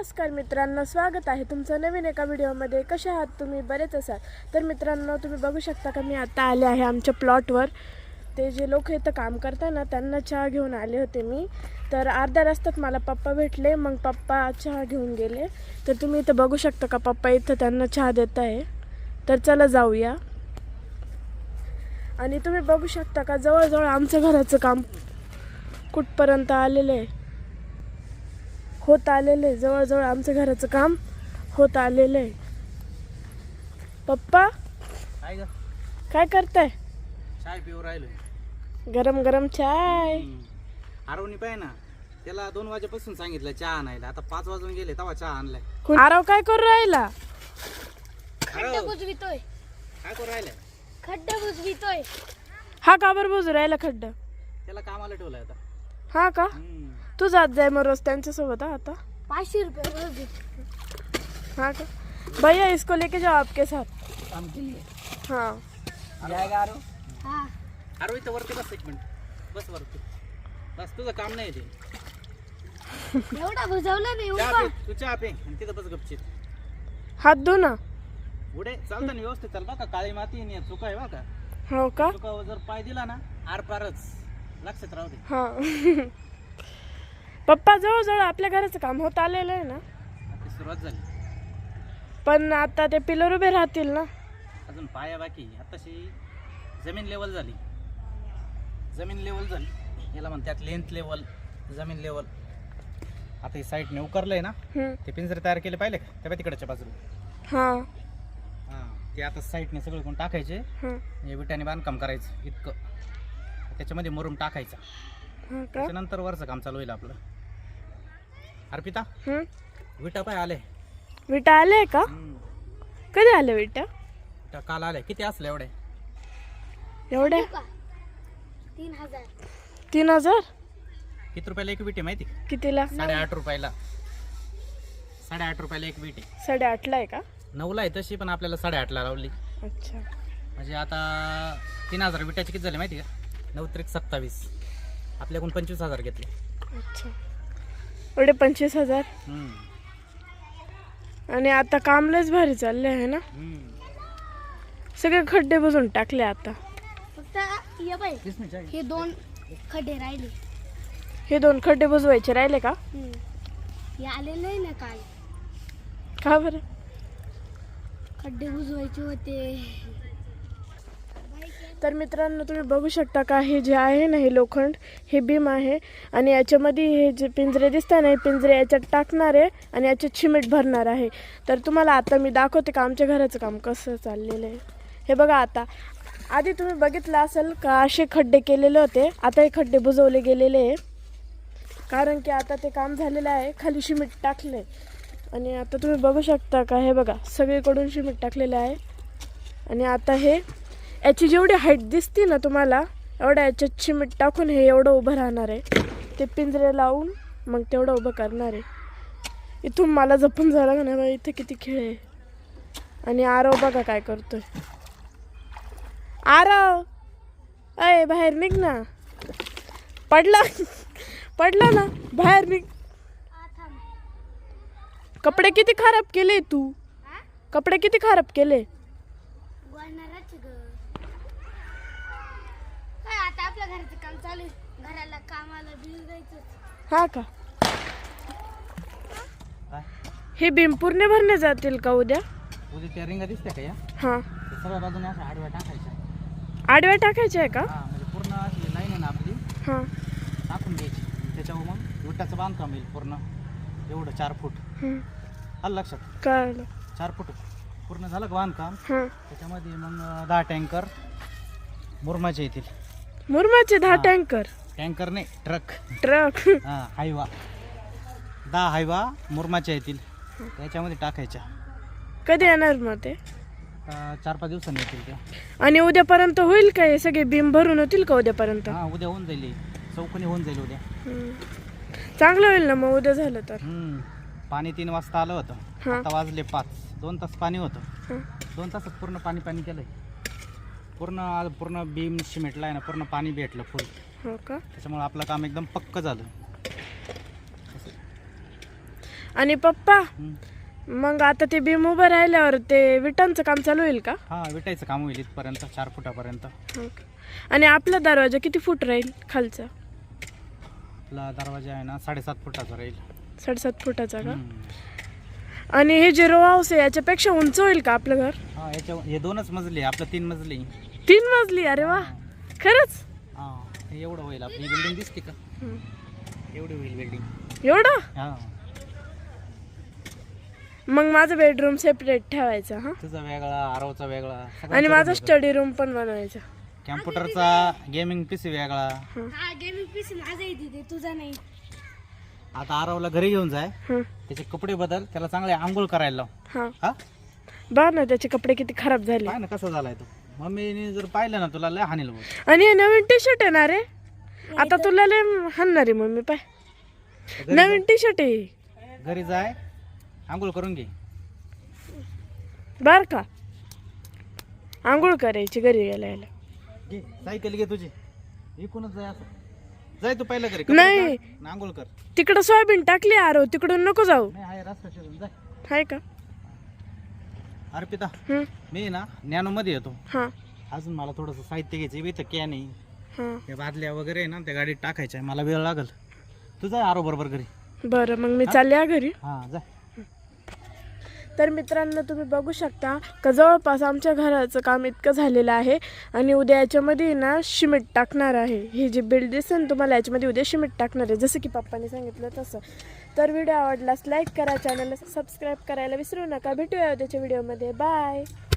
नमस्कार मित्रांनो स्वागत आहे तुमचं नवीन एका व्हिडिओमध्ये. कसे आहात तुम्ही? बरेच असाल. तर मित्रांनो तुम्ही बघू शकता का मी आता आले आहे आमच्या प्लॉटवर. ते जे लोक इथं काम करतात ना त्यांना चहा घेऊन आले होते मी. तर अर्ध्या रस्त्यात मला पप्पा भेटले मग पप्पा चहा घेऊन गेले. तर तुम्ही इथं बघू शकता का पप्पा इथं त्यांना चहा देत आहे. तर चला जाऊया. आणि तुम्ही बघू शकता का जवळजवळ आमचं घराचं काम कुठपर्यंत आलेलं आहे. होत आलेलं आहे. जवळजवळ आमचं घराचं काम होत आलेलं आहे. पप्पा काय करताय? चाय पिऊ राहिलोय. गरम गरम चाय. आरवणी पाय ना त्याला दोन वाजेपासून सांगितलं चहा आणायला. आता पाच वाजून गेले तेव्हा चहा आणलाय. आरव काय करू राहिला? खड्डे बुजवितोय. काय करू राहिलाय? खड्डे बुजवितोय. हा का बरं बुजू राहिला खड्ड? त्याला कामाला ठेवलंय आता. हा का. तू जात जाय मग रोज त्यांच्यासोबत हा आता. पाचशे रुपये रोज देतो. हाँ का? भैया इसको लेके जाओ आपके साथ. काम केली हाँ. हा. इथं वरती बस एक मिनिट. बस वरती. बस तुझं काम नाही ते. एवढा बुजवला नाही चहा उभा पे तू चहा पे. आणि तिथं बस गपचित. हात धो ना. पुढे चालतं ना व्यवस्थित चाल. बा का काळी माती नाही चुका आहे बा का हो का? जर पाय दिला ना आर पारच लक्षात राहू दे. हा. पप्पा जवळजवळ आपल्या घराचं काम होत आलेलं आहे ना. आता सुरुवात झाली. पण आता ते पिलर उभे राहतील ना. अजून पाया बाकी आताशी जमीन लेवल झाली. जमीन लेवल झाली. याला म्हणतात लेंथ लेवल जमीन लेवल आता ही साईडने उकरलंय ना. हम्म. ते पिंजरे तयार केले पाहिले का? त्या तिकडच्या बाजूला. हा. हां ते आता साईडने सगळे कोण टाकायचे. हा हे विटाने बांधकाम करायचं इतकं. त्याच्यामध्ये मुरुम टाकायचा. हा का? त्याच्यानंतर वरचं काम चालू होईल आपलं. अर्पिता? हम्म. विटा पाय आले. विटा आले का? कधी आले विटा? विटा काल आले. किती असले एवढे? एवढे? का? तीन हजार. तीन हजार? किती रुपयाला एक विटी माहिती? कितीला? साडेआठ रुपयाला. साडेआठ रुपयाला एक विटी. साडेआठला आहे का? नऊला आहे तशी पण आपल्याला साडेआठला लावली. अच्छा. म्हणजे आता तीन हजार विट्याचे किती झाले माहिती का? नऊ त्रिक सत्तावीस. आपल्याकडून पंचवीस हजार घेतले. अच्छा. एवढे पंचवीस हजार. आणि आता काम लयच भारी चालले आहे ना. सगळे खड्डे बुजून टाकले आता फक्त ये बाई वीस मिनिटं आहे. हे दोन खड्डे राहिले हे दोन खड्डे बुजवायचे राहिले का हम्म. हे आलेलं आहे ना काल का बरं खड्डे बुजवायचे होते तर मित्रांनो तुम्ही बघू शकता का हे जे आहे ना हे लोखंड हे भीम आहे. आणि याच्यामध्ये हे जे पिंजरे दिसतात ना हे पिंजरे याच्यात टाकणार आहे आणि याच्यात सिमेंट भरणार आहे. तर तुम्हाला आता मी दाखवते का आमच्या घराचं काम कसं चाललेलं आहे. हे बघा आता. आधी तुम्ही बघितलं असेल का असे खड्डे केलेले होते. आता हे खड्डे बुजवले गेलेले आहे. कारण की आता ते काम झालेलं आहे खाली सिमेंट टाकले आणि आता तुम्ही बघू शकता का हे बघा सगळीकडून शिमीट टाकलेलं आहे. आणि आता हे याची जेवढी हाईट दिसते ना तुम्हाला एवढ्या याच्यात चिमीट टाकून हे एवढं उभं राहणार आहे. ते पिंजरे लावून मग तेवढं उभं करणार आहे. इथून मला जपून झालं का नाही इथे किती खेळ आहे. आणि आरव बघा काय करतोय. आरव! अय बाहेर निघ ना. पडला. पडला ना. बाहेर निघ. कपडे किती खराब केले तू? कपडे किती खराब केले वळणारच ग काय आता आपल्या घराचं काम चालू आहे. घराला कामाला बिल जायचं हा का? काय? हे बीम पूर्ण भरणे जातील का उद्या? उद्या त्या रिंगा दिसत्या का या? हा. ते सर्व बाजूने अशा आडव्या टाकायच्या. आडव्या टाकायचे आहे का? हा म्हणजे पूर्ण अशी लाईन आहे ना आपली हा. टाकून द्यायची. त्याच्यावर मग विटाचं बांधकाम येईल पूर्ण. एवढं चार फूट. आलं लक्षात? कळलं. चार फूट. पूर्ण झालं का बांधकाम? हा. त्याच्यामध्ये मग अं, दहा टँकर मुरमाचे येतील. मुरमाचे दहा हा. टँकर. टँकर नाही ट्रक. ट्रक. हां हायवा. दहा हायवा मुरमाच्या येतील. त्याच्यामध्ये टाकायच्या. कधी येणार मग ते? अं, चार पाच दिवसांनी येतील त्या आणि उद्यापर्यंत होईल का हे सगळे बीम भरून होतील का उद्यापर्यंत? हां उद्या होऊन जाईल हे. चौकोनी होऊन जाईल उद्या. हम्म. चांगलं होईल ना मग उद्या झालं तर? हम्म. पाणी तीन वाजता आलं होतं. हा. आता वाजले पाच. दोन तास पाणी होतं. हा. दोन तासात पूर्ण पाणी पाणी केलंय. पूर्ण आज पूर्ण बीम सिमेंटला आहे ना पूर्ण पाणी भेटलं फुल हो का? त्याच्यामुळे आपलं काम एकदम पक्क झालं. आणि पप्पा. मग आता ते बीम उभं राहिल्यावर ते विटांचं काम चालू होईल का? हा विटायचं काम होईल इथपर्यंत चार फुटापर्यंत. हो का? आणि आपला दरवाजा किती फूट राहील खालचा? आपला दरवाजा आहे ना साडेसात फुटाचा राहील. साडेसात फुटाचा का? हम्म. आणि हे जे रो हाऊस आहे याच्यापेक्षा उंच होईल का आपलं घर? हा याच्या हे दोनच मजली आपलं तीन मजली तीन मजली? अरे वा. खरंच? हा हे एवढं होईल आपली बिल्डिंग दिसते का? हम्म. एवढी होईल बिल्डिंग एवढं? हा. मग माझं बेडरूम सेपरेट ठेवायचा हा? तुझा वेगळा आरवचा वेगळा आणि माझा स्टडी रूम पण बनवायचा. कॅम्प्युटरचा गेमिंग पीसी वेगळा. हा. गेमिंग पीसी माझा आहे तिथे तुझा नाही. आता आरवला घरी घेऊन जाय. हं, त्याचे कपडे बदल त्याला चांगले आंघोळ करायला लाव. हा. हा? बघ ना त्याचे कपडे किती खराब झाले. पाय ना कसा झालाय तो. मम्मीने जर पाहिलं ना तुला लय हानील आणि हे नवीन टी शर्ट येणार आहे आता तुला लय हाणणार आहे मम्मी पाय नवीन टी शर्ट आहे. घरी जाय आंघोळ करून घे. बर का? आंघोळ करायची घरी गेला घे सायकल घे तुझी. इकूनच जाय असं जाय तू पहिलं घरी कपडे नाही. काढ कर. तिकडं सोयाबीन टाकली आरो तिकडून नको जाऊ. नाही आहे रस्ता शोधून जाय. हाय का? अर्पिता हं, मी ना नॅनो मध्ये येतो. हा. अजून मला थोडंसं साहित्य घ्यायचं इथं कॅन आहे. हा. त्या बादल्या वगैरे आहे ना त्या गाडीत टाकायच्या आहे. मला वेळ लागल. तू जाय आरो बरोबर घरी. बरं मग मी चालले हा घरी. हा जाय. तर मित्रांनो तुम्ही बघू शकता का जवळपास आमच्या घराचं काम इतकं झालेलं आहे आणि उद्या याच्यामध्ये ना शिमेट टाकणार आहे. ही जी बिल्ड दिसेल तुम्हाला याच्यामध्ये उद्या शिमेट टाकणार आहे. जसं की पप्पाने सांगितलं तसं. तर व्हिडिओ आवडलास लाईक करा चॅनलला सबस्क्राईब करायला विसरू नका. भेटूया उद्याच्या व्हिडिओमध्ये बाय